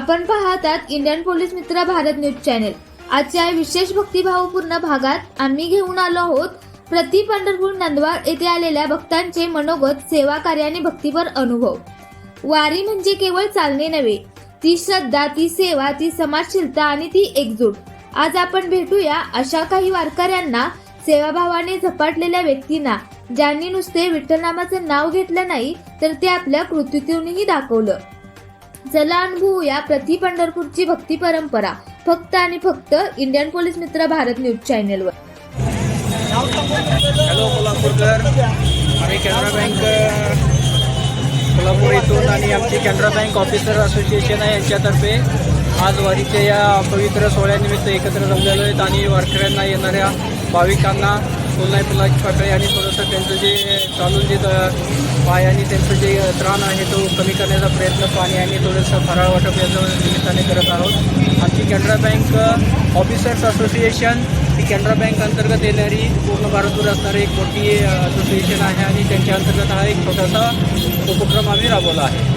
आपण पाहतात Indian police मित्र भारत न्यूज चॅनेल. आजच्या विशेष भक्तिभावपूर्ण भागात आम्ही घेऊन आलो आहोत प्रति पंढरपूर नंदवार येथे आलेल्या भक्तांचे मनोगत सेवा कार्य आणि भक्तीपर अनुभव. वारी म्हणजे केवळ चालणे नव्हे ती श्रद्धा ती सेवा ती समाजशीलता आणि ती एकजूट. आज आपण भेटूया अशा काही वारकऱ्यांना सेवाभावाने झपाटलेल्या व्यक्तींना ज्यांनी नुसते विठ्ठलनामाचं नाव घेतलं नाही तर ते आपल्या कृतीतूनही दाखवलं. चला अनुभवूया प्रति पंढरपूरची भक्ती परंपरा. फक्त आणि फक्त इंडियन पोलीस मित्र भारत न्यूज चॅनेलवर. हॅलो कोल्हापूरकर. आम्ही कॅनरा बँक कोल्हापूर येथून आणि आमची कॅनरा बँक ऑफिसर असोसिएशन आहे यांच्यातर्फे आज वारीच्या या पवित्र सोहळ्यानिमित्त एकत्र जमलेलो आहेत आणि वारकऱ्यांना येणाऱ्या भाविकांना पुन्हा पुलाची पाकळी आणि थोडंसं त्यांचं जे चालून जे पाय आणि त्यांचं जे त्राण आहे तो कमी करण्याचा प्रयत्न पाणी आणि थोडंसं फराळ वाटप याच्या निमित्ताने करत आहोत. आमची कॅनरा बँक ऑफिसर्स असोसिएशन ही कॅनरा बँक अंतर्गत येणारी पूर्ण भारतभर असणारी एक मोठी असोसिएशन आहे आणि त्यांच्या अंतर्गत हा एक छोटासा उपक्रम आम्ही राबवला आहे.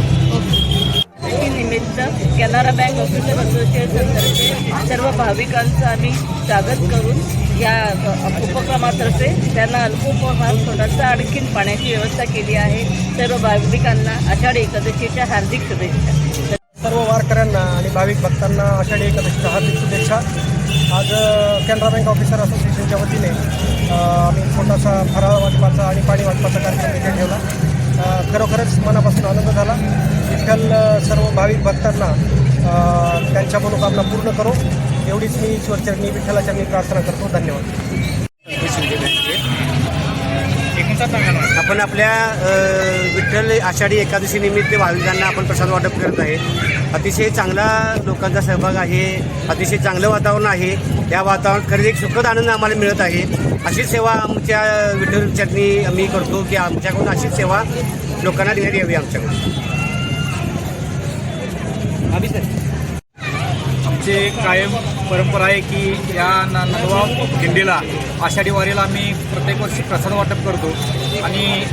निमित्त कॅनरा बँक ऑफिसर असोसिएशनतर्फे सर्व भाविकांचं आम्ही स्वागत करून या उपक्रमातर्फे त्यांना अल्पोपहार थोडासा आणखीन पाण्याची व्यवस्था केली आहे. सर्व भाविकांना आषाढी एकादशीच्या हार्दिक शुभेच्छा. सर्व वारकऱ्यांना आणि भाविक भक्तांना आषाढी एकादशीच्या हार्दिक शुभेच्छा. आज कॅनरा बँक ऑफिसर असोसिएशनच्या वतीने आम्ही छोटासा फराळ वाटपाचा आणि पाणी वाटपाचा कार्यक्रम इथे ठेवला. खरोखरच मनापासून आनंद झाला. विठ्ठल सर्व भाविक भक्तांना त्यांच्या मनोकामना पूर्ण करू. एवढीच मी ईश्वरचरणी विठ्ठलाचरणी प्रार्थना करतो. धन्यवाद. आपण आपल्या विठ्ठल आषाढी एकादशी निमित्त भाविकांना आपण प्रसाद वाटप करत आहे. अतिशय चांगला लोकांचा सहभाग आहे. अतिशय चांगलं वातावरण आहे. या वातावरणात खरेदी एक सुखद आनंद आम्हाला मिळत आहे. अशीच सेवा आमच्या विठ्ठल चटणी आम्ही करतो की आमच्याकडून अशीच सेवा लोकांना देण्यात यावी आमच्याकडून. आमचे कायम परंपरा आहे की या न- नंदवा दिंडीला आषाढी वारीला आम्ही प्रत्येक वर्षी प्रसाद वाटप करतो. आणि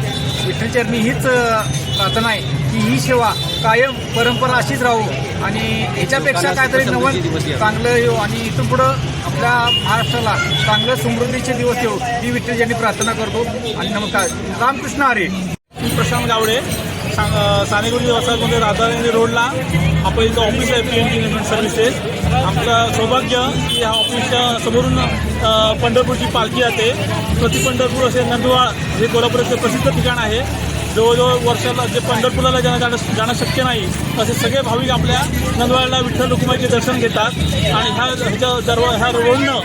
विठ्ठलचरणी हीच प्रार्थना आहे की ही सेवा कायम परंपरा अशीच राहू. आणि ह्याच्यापेक्षा काहीतरी नवं चांगलं येऊ आणि इथून पुढं आपल्या महाराष्ट्राला चांगलं समृद्धीचे दिवस येऊ ही विठ्ठलचरणी प्रार्थना करतो. आणि नमस्कार. रामकृष्ण हरे. मी प्रशांत गावडे. सांग सानेगुरुजी वसाहतमध्ये राधानगरी रोडला आपलं इथं ऑफिस आहे पी एन सर्व्हिसेस आमचं सौभाग्य की ह्या ऑफिसच्या समोरून पंढरपूरची पालखी जाते प्रति पंढरपूर असे नंदुरबार हे कोल्हापूरचं प्रसिद्ध ठिकाण आहे. जवळजवळ वर्षाला जे पंढरपूरला जाणं जाणं जाणं शक्य नाही असे सगळे भाविक आपल्या नंदवाळला विठ्ठल रुक्माईचे दर्शन घेतात. आणि ह्या ह्याच्या दर ह्या रोडनं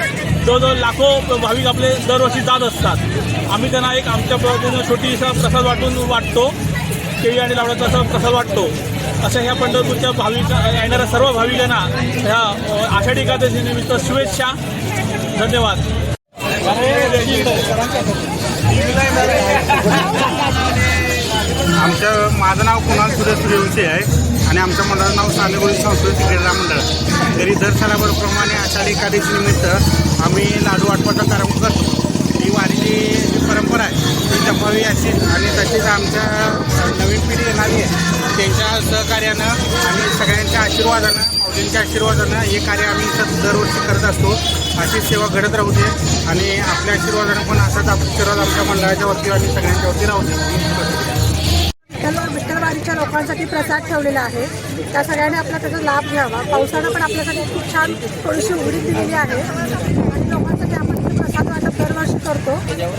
जवळजवळ लाखो भाविक आपले दरवर्षी जात असतात. आम्ही त्यांना एक आमच्या छोटीसा प्रसाद वाटून वाटतो. केळी आणि लावण्याचा असा प्रसाद वाटतो. अशा ह्या पंढरपूरच्या भाविक येणाऱ्या सर्व भाविकांना ह्या आषाढी एकादशीनिमित्त शुभेच्छा. धन्यवाद. आमचं माझं नाव कुणाल सुरेश सूर्यवंशी आहे आणि आमच्या मंडळाचं नाव सानेगुडी सांस्कृतिक क्रीडा मंडळ. तरी दर सालाप्रमाणे आषाढी एकादशी निमित्त आम्ही लाडू वाटपाचा कार्यक्रम करतो. ही वारीची जी परंपरा आहे ती जपावी अशी आणि तशीच आमच्या नवीन पिढी येणारी आहे. सहकार्यानं आणि सगळ्यांच्या आशीर्वादानं माऊलींच्या आशीर्वादानं हे कार्य आम्ही सत- दरवर्षी करत असतो. अशी सेवा घडत राहू दे आणि आपल्या आशीर्वादानं पण असाच आशीर्वाद आमच्या मंडळाच्या वरती आणि सगळ्यांच्या वरती राहू दे. विठ्ठल विठ्ठलवाडीच्या लोकांसाठी प्रसाद ठेवलेला आहे. त्या सगळ्यांनी आपला त्याचा लाभ घ्यावा. पावसानं पण आपल्यासाठी खूप छान थोडीशी उघडीप दिलेली आहे. आणि लोकांसाठी आपण प्रसाद वाटप दरवर्षी करतो.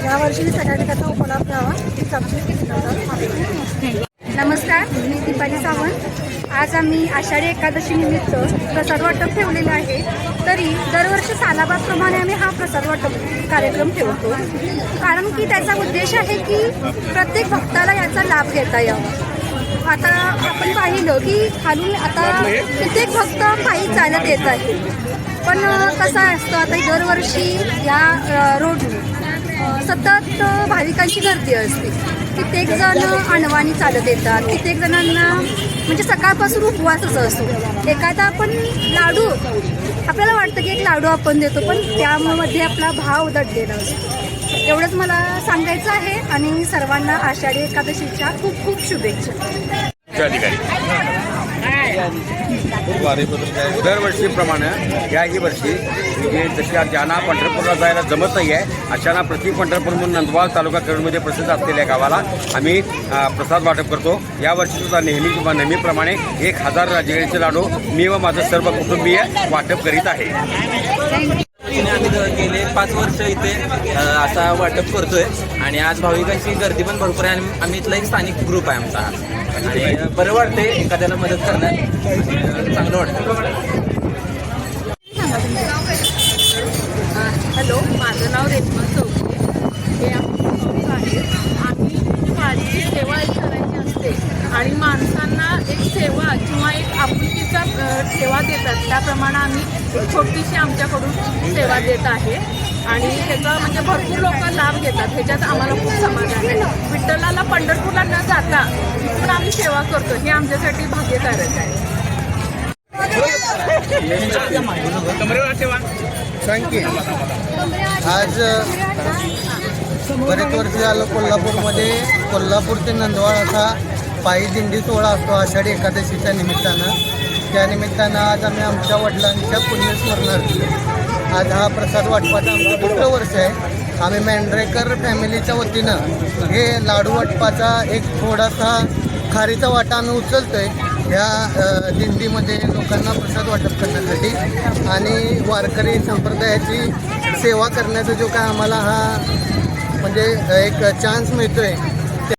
यावर्षी सगळ्यांनी त्याचा उपलाभ घ्यावा. हीच आमची नमस्कार मी दीपाली सावंत. आज आम्ही आषाढी एकादशी निमित्त प्रसाद वाटप ठेवलेलं आहे. तरी दरवर्षी सालाबादप्रमाणे आम्ही हा प्रसाद वाटप कार्यक्रम ठेवतो. कारण की त्याचा उद्देश आहे की प्रत्येक भक्ताला याचा लाभ घेता यावा. आता आपण पाहिलं की खाली आता कित्येक भक्त पायी चालत येत आहे पण कसं असतं आता दरवर्षी या रोड सतत भाविकांची गर्दी असते. कित्येक जण अणवाणी चालत येतात. कित्येक जणांना म्हणजे सकाळपासून उपवासच असतो. एखादा आपण लाडू आपल्याला वाटतं की एक लाडू आपण देतो पण त्यामध्ये आपला भाव दडलेला असतो. एवढंच मला सांगायचं आहे आणि सर्वांना आषाढी एकादशीच्या खूप खूप शुभेच्छा. अधिकारी दरवर्षीप्रमाणे याही वर्षी म्हणजे जशी ज्यांना पंढरपूरला जायला जमत नाही आहे अशांना प्रति पंढरपूर म्हणून नंदवाल तालुका करणमध्ये प्रसिद्ध असलेल्या गावाला आम्ही प्रसाद वाटप करतो. यावर्षी सुद्धा नेहमी नेहमीप्रमाणे एक हजार राजगिरीचे लाडू मी व माझं सर्व कुटुंबीय वाटप करीत आहे. आम्ही गेले. पाच वर्ष इथे असा वाटप करतोय. आणि आज भाविकांची गर्दी पण भरपूर आहे आणि आम्ही इथला एक स्थानिक ग्रुप आहे आमचा. आणि बरं वाटते एखाद्याला मदत आणि चांगलं वाटतं हॅलो माझं नाव रेश्मा चौके हे आमचं आहे आम्ही वारीची सेवा एक करायची असते आणि माणसांना एक सेवा किंवा एक आपुलकीचा अ, सेवा देतात त्याप्रमाणे आम्ही एक छोटीशी आमच्याकडून सेवा देत आहे. आणि त्याचा म्हणजे भरपूर लोक लाभ घेतात. ह्याच्यात आम्हाला खूप समाधान आहे. विठ्ठलाला पंढरपूरला न जाता पण आम्ही सेवा करतो हे आमच्यासाठी भाग्यकारक आहे. आज बरेच वर्ष झालं कोल्हापूरमध्ये. कोल्हापूर ते नंदवाळ असा पायी दिंडी सोहळा असतो आषाढी एकादशीच्या निमित्तानं. त्यानिमित्तानं आज आम्ही आमच्या वडिलांच्या पुण्यस्मरणार्थ आज हा प्रसाद वाटपाचं आमचं दुसरं वर्ष आहे. आम्ही मेंढरेकर फॅमिलीच्या वतीनं हे लाडू वाटपाचा एक थोडासा खारीचा वाटा आम्ही आहे ह्या दिंडीमध्ये लोकांना प्रसाद वाटप करण्यासाठी आणि वारकरी संप्रदायाची सेवा करण्याचा जो काय आम्हाला हा म्हणजे एक चान्स मिळतो आहे